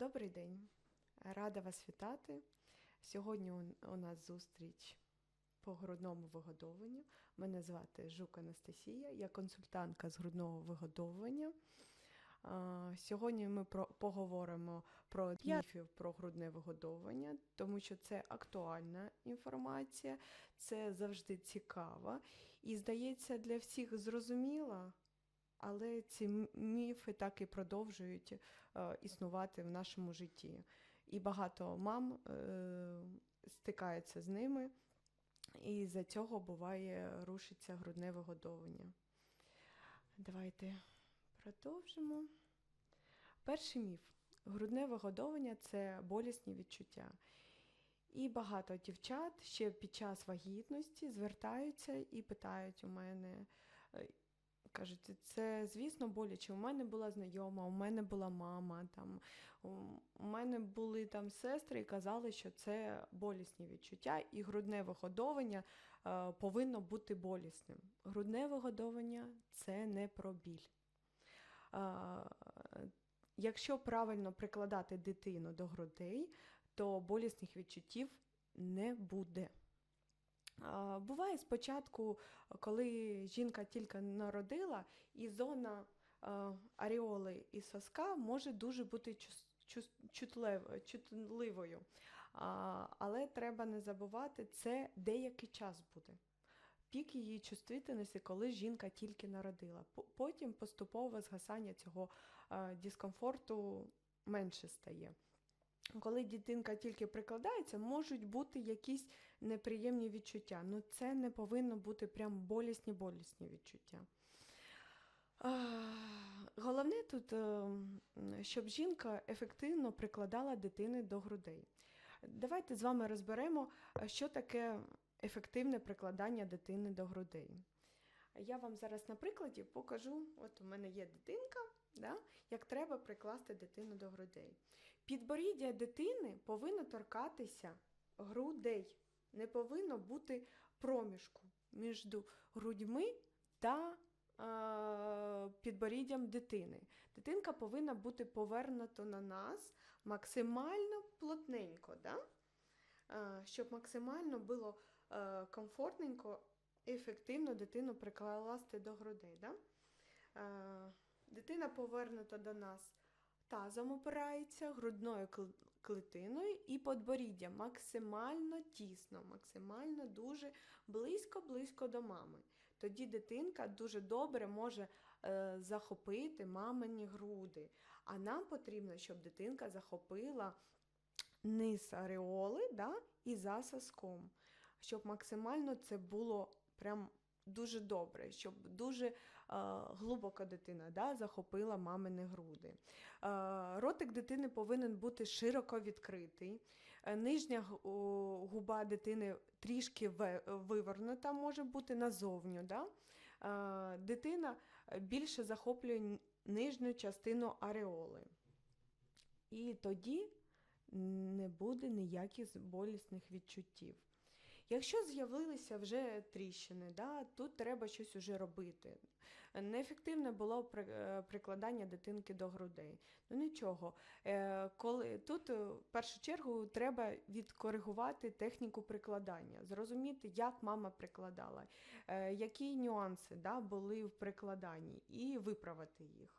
Добрий день, рада вас вітати. Сьогодні у- нас зустріч по грудному вигодовуванню. Мене звати Жук Анастасія, я консультантка з грудного вигодовування. Сьогодні ми про, поговоримо про міфів про грудне вигодовування, тому що це актуальна інформація, це завжди цікаво і, здається, для всіх зрозуміла, але ці міфи так і продовжують е, існувати в нашому житті. І багато мам е, стикаються з ними, і за цього буває рушиться грудне вигодовування. Давайте продовжимо. Перший міф. Грудне вигодовування це болісні відчуття. І багато дівчат ще під час вагітності звертаються і питають у мене, е, кажуть, це, звісно, боляче. У мене була знайома, у мене була мама, там, у мене були там сестри і казали, що це болісні відчуття, і грудне вигодовування е, повинно бути болісним. Грудне вигодовування це не про біль. Е, Якщо правильно прикладати дитину до грудей, то болісних відчуттів не буде. Буває спочатку, коли жінка тільки народила, і зона аріоли і соска може дуже бути чутливою. Але треба не забувати, це деякий час буде. Пік її чувствительності, коли жінка тільки народила. Потім поступове згасання цього дискомфорту менше стає. Коли дитинка тільки прикладається, можуть бути якісь неприємні відчуття. Ну це не повинно бути прям болісні-болісні відчуття. Головне тут, е, щоб жінка ефективно прикладала дитини до грудей. Давайте з вами розберемо, що таке ефективне прикладання дитини до грудей. Я вам зараз на прикладі покажу, от у мене є дитинка, да, як треба прикласти дитину до грудей. Підборіддя дитини повинно торкатися грудей, не повинно бути проміжку між грудьми та підборіддям дитини. Дитинка повинна бути повернута на нас максимально плотненько, да? Щоб максимально було е, комфортненько ефективно дитину прикласти до грудей. Да? Е, Дитина повернута до нас тазом опирається, грудною кл- клітиною і подборіддя максимально тісно, максимально дуже близько-близько до мами. Тоді дитинка дуже добре може е, захопити мамині груди. А нам потрібно, щоб дитинка захопила низ ареоли да, і за соском, щоб максимально це було прям дуже добре, щоб дуже е, глибоко дитина да, захопила мамини груди. Е, ротик дитини повинен бути широко відкритий. Е, нижня губа дитини трішки вивернута може бути назовню. Да? Е, дитина більше захоплює нижню частину ареоли. І тоді не буде ніяких болісних відчуттів. Якщо з'явилися вже тріщини, да, тут треба щось уже робити. Неефективне було е, прикладання дитинки до грудей. Ну нічого. Е, Коли, тут е, в першу чергу треба відкоригувати техніку прикладання, зрозуміти, як мама прикладала, які нюанси да, були в прикладанні, і виправити їх.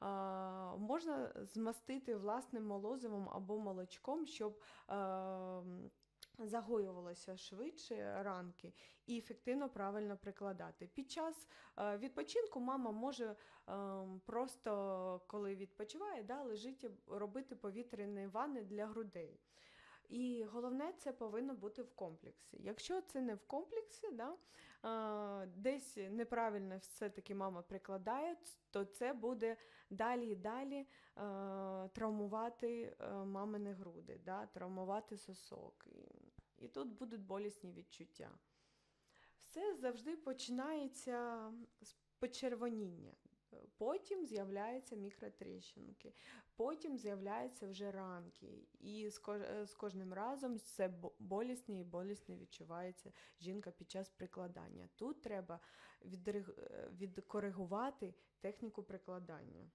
А, можна змастити власним молозивом або молочком, щоб е, загоювалося швидше ранки і ефективно правильно прикладати. Під час е, відпочинку мама може е, просто, коли відпочиває, да, лежить робити повітряні ванни для грудей. І головне, це повинно бути в комплексі. Якщо це не в комплексі, да, е, десь неправильно все-таки мама прикладає, то це буде далі і далі е, травмувати мамини груди, да, травмувати сосок. І, і тут будуть болісні відчуття. Все завжди починається з почервоніння. Потім з'являються мікротріщинки, потім з'являються вже ранки, і з кожним разом це бо- болісне і болісне відчувається жінка під час прикладання. Тут треба відкоригувати техніку прикладання.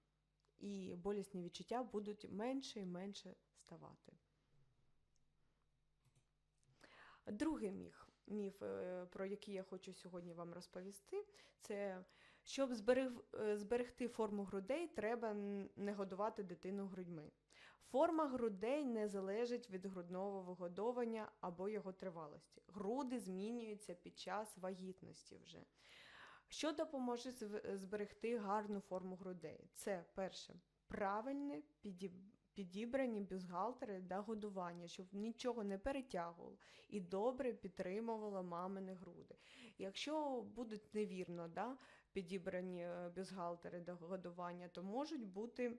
і болісні відчуття будуть менше і менше ставати. Другий міф, міф, е, про який я хочу сьогодні вам розповісти, це щоб зберег, зберегти форму грудей, треба не годувати дитину грудьми. Форма грудей не залежить від грудного вигодовування або його тривалості. Груди змінюються під час вагітності вже. Що допоможе зберегти гарну форму грудей? Це перше правильне підіб- підібрані бюстгальтери для годування, щоб нічого не перетягувало і добре підтримувало мамини груди. Якщо будуть невірно да, підібрані е, бюстгальтери до годування, то можуть бути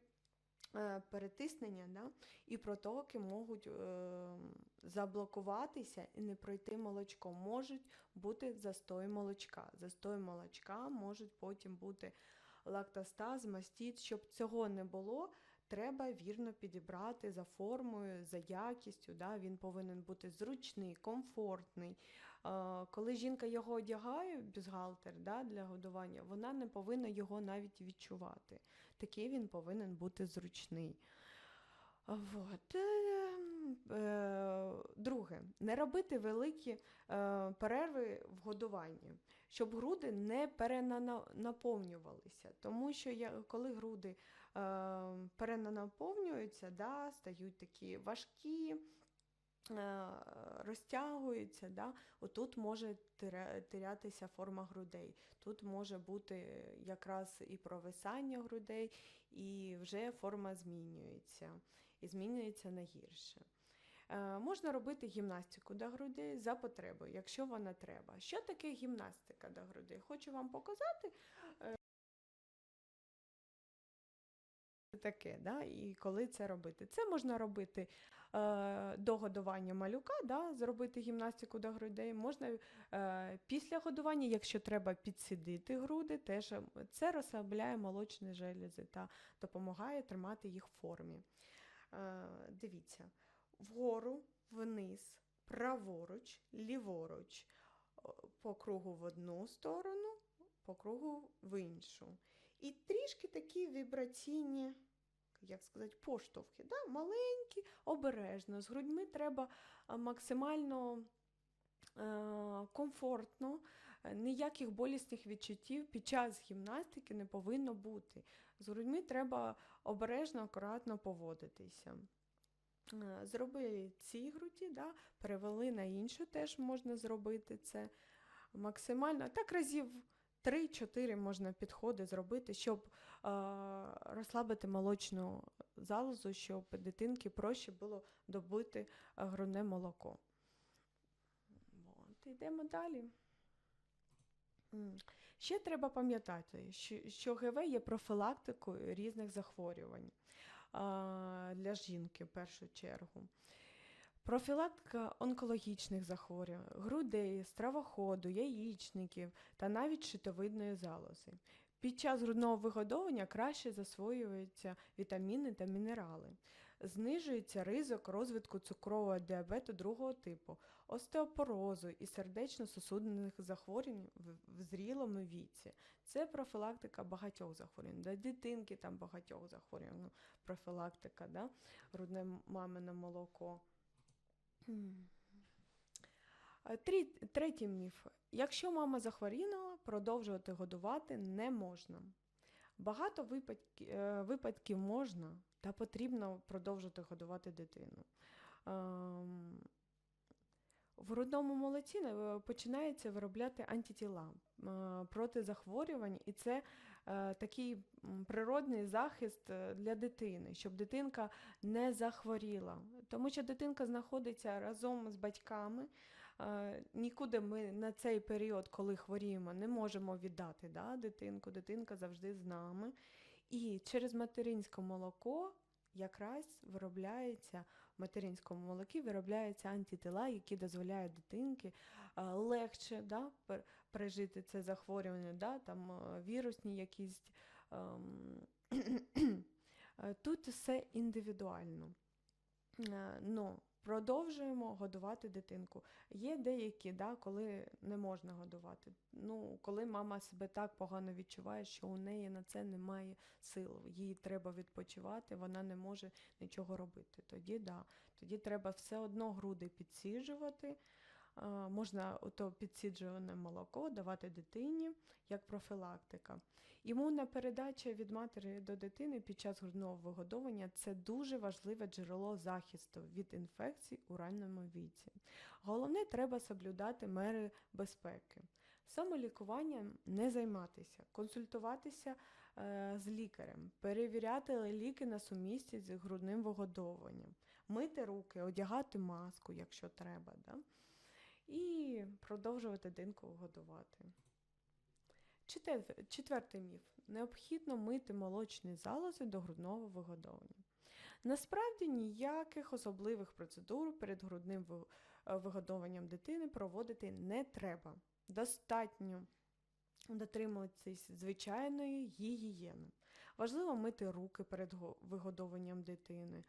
е, перетиснення, да, і протоки можуть е, заблокуватися і не пройти молочко. Можуть бути застой молочка. Застой молочка можуть потім бути лактостаз, мастіт. Щоб цього не було, треба вірно підібрати за формою, за якістю. Да? Він повинен бути зручний, комфортний. Коли жінка його одягає, бюстгальтер да, для годування, вона не повинна його навіть відчувати. Такий він повинен бути зручний. Вот. е, е, Друге, не робити великі е, перерви в годуванні, щоб груди не перенаповнювалися. Тому що коли груди перенаповнюються, да, стають такі важкі, е, розтягуються, да, отут може терятися форма грудей. Тут може бути якраз і провисання грудей, і вже форма змінюється, і змінюється на гірше. Е, можна робити гімнастику до грудей за потребою, якщо вона треба. Що таке гімнастика до грудей? Хочу вам показати. Таке, да, і коли це робити. Це можна робити е, до годування малюка, да, зробити гімнастику до грудей. Можна е, після годування, якщо треба підсидити груди, теж це розслабляє молочні желези та допомагає тримати їх в формі. Е, дивіться, вгору, вниз, праворуч, ліворуч, по кругу в одну сторону, по кругу в іншу. І трішки такі вібраційні, як сказати, поштовхи, да? маленькі, обережно. З грудьми треба максимально е, комфортно, е, ніяких болісних відчуттів під час гімнастики не повинно бути. З грудьми треба обережно, акуратно поводитися. Е, Зробили ці груді, да, перевели на іншу, теж можна зробити це максимально. Так разів 3-4 можна підходи зробити, щоб е, розслабити молочну залозу, щоб дитинки проще було добити грудне молоко. От, йдемо далі. Ще треба пам'ятати, що, ГВ є профілактикою різних захворювань для жінки в першу чергу. Профілактика онкологічних захворювань, грудей, стравоходу, яєчників та навіть щитовидної залози. Під час грудного вигодовування краще засвоюються вітаміни та мінерали. Знижується ризик розвитку цукрового діабету другого типу, остеопорозу і сердечно-сосудинних захворювань в, в зрілому віці. Це профілактика багатьох захворювань. Для дитинки там багатьох захворювань. Ну, профілактика, да? грудне мамине молоко. М. Третій міф. Якщо мама захворіла, продовжувати годувати не можна. Багато випадків, випадків можна та потрібно продовжувати годувати дитину. В грудному молоці е, починається виробляти антитіла е, проти захворювань, і це е, такий природний захист для дитини, щоб дитинка не захворіла. Тому що дитинка знаходиться разом з батьками. Нікуди ми на цей період, коли хворіємо, не можемо віддати да, дитинку. Дитинка завжди з нами. І через материнське молоко якраз виробляється в материнському молокі виробляються антитіла, які дозволяють дитинки е, легше да, пер- пережити це захворювання, да, там е, вірусні якісь. ем, е, Тут все індивідуально. Но Продовжуємо годувати дитинку. Є деякі, да, коли не можна годувати. Ну, коли мама себе так погано відчуває, що у неї на це немає сил, їй треба відпочивати, вона не може нічого робити. Тоді да, тоді треба все одно груди підсіджувати. А, Можна ото підсіджуване молоко давати дитині як профілактика. Імунна передача від матері до дитини під час грудного вигодовування це дуже важливе джерело захисту від інфекцій у ранньому віці. Головне, треба соблюдати мери безпеки. Самолікуванням не займатися, консультуватися е, з лікарем, перевіряти ліки на сумісність з грудним вигодовуванням, мити руки, одягати маску, якщо треба. Да? І продовжувати динку годувати. Четвертий міф. Необхідно мити молочні залози до грудного вигодовування. Насправді ніяких особливих процедур перед грудним е, вигодовуванням дитини проводити не треба. Достатньо дотримуватись звичайної гігієни. Важливо мити руки перед го- вигодовуванням дитини.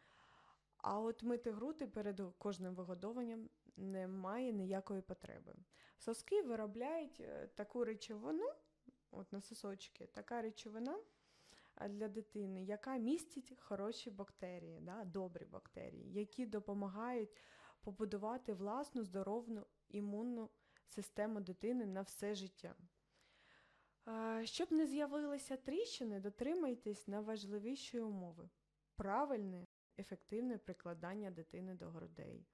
А от мити груди перед кожним вигодовуванням немає ніякої потреби. Соски виробляють е, таку речовину, от на сосочки, така речовина для дитини, яка містить хороші бактерії, да, добрі бактерії, які допомагають побудувати власну здорову імунну систему дитини на все життя. Щоб не з'явилися тріщини, дотримайтесь найважливішої умови правильне, ефективне прикладання дитини до грудей.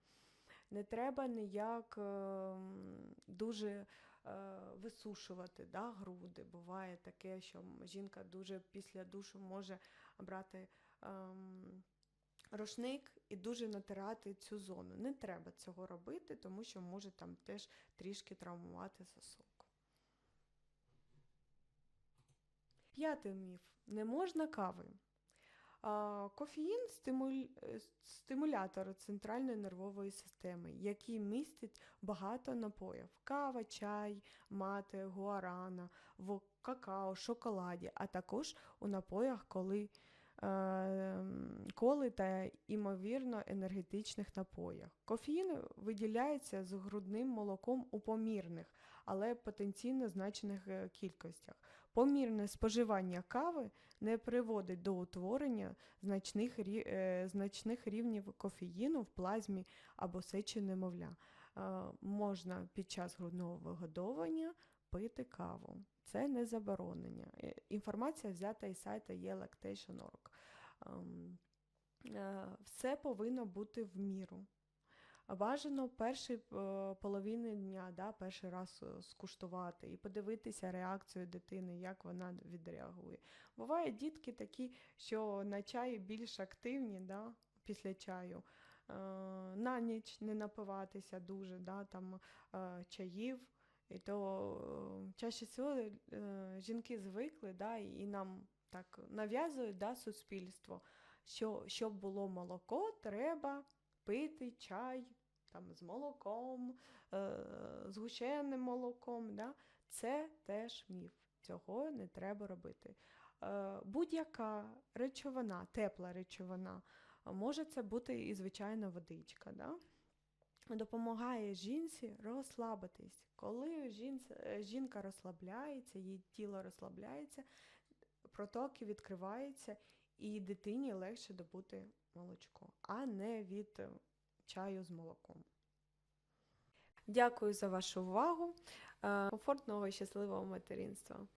Не треба ніяк ем, дуже е, висушувати да, груди. Буває таке, що жінка дуже після душу може брати ем, рушник і дуже натирати цю зону. Не треба цього робити, тому що може там теж трішки травмувати сосок. П'ятий міф. Не можна кави. Кофеїн стимулятор центральної нервової системи, який містить багато напоїв: кава, чай, мати, гуарана, в какао, шоколаді, а також у напоях, коли е, коли та імовірно енергетичних напоях. Кофеїн виділяється з грудним молоком у помірних, але потенційно значених е, кількостях. Помірне споживання кави не приводить до утворення значних, е, значних рівнів кофеїну в плазмі або сечі немовля. Е, можна під час грудного вигодовування пити каву. Це не заборонення. Е, Інформація взята із сайту є.lactation.org. Ем, е, Все повинно бути в міру. Бажано перші е, половини дня, да, перший раз е, скуштувати і подивитися реакцію дитини, як вона відреагує. Бувають дітки такі, що на чаї більш активні да, після чаю. Е, на ніч не напиватися дуже да, там, чаїв. І то чаще всього жінки звикли, да, і нам так нав'язують да, суспільство, що щоб було молоко, треба пити чай там, з молоком, е, згущеним молоком. Да? Це теж міф. Цього не треба робити. Е, будь-яка речовина, тепла речовина, може це бути і звичайна водичка. Да? Допомагає жінці розслабитись. Коли е, жінка розслабляється, її тіло розслабляється, протоки відкриваються, і дитині легше добути молочко, а не від чаю з молоком. Дякую за вашу увагу. Е, Комфортного і щасливого материнства!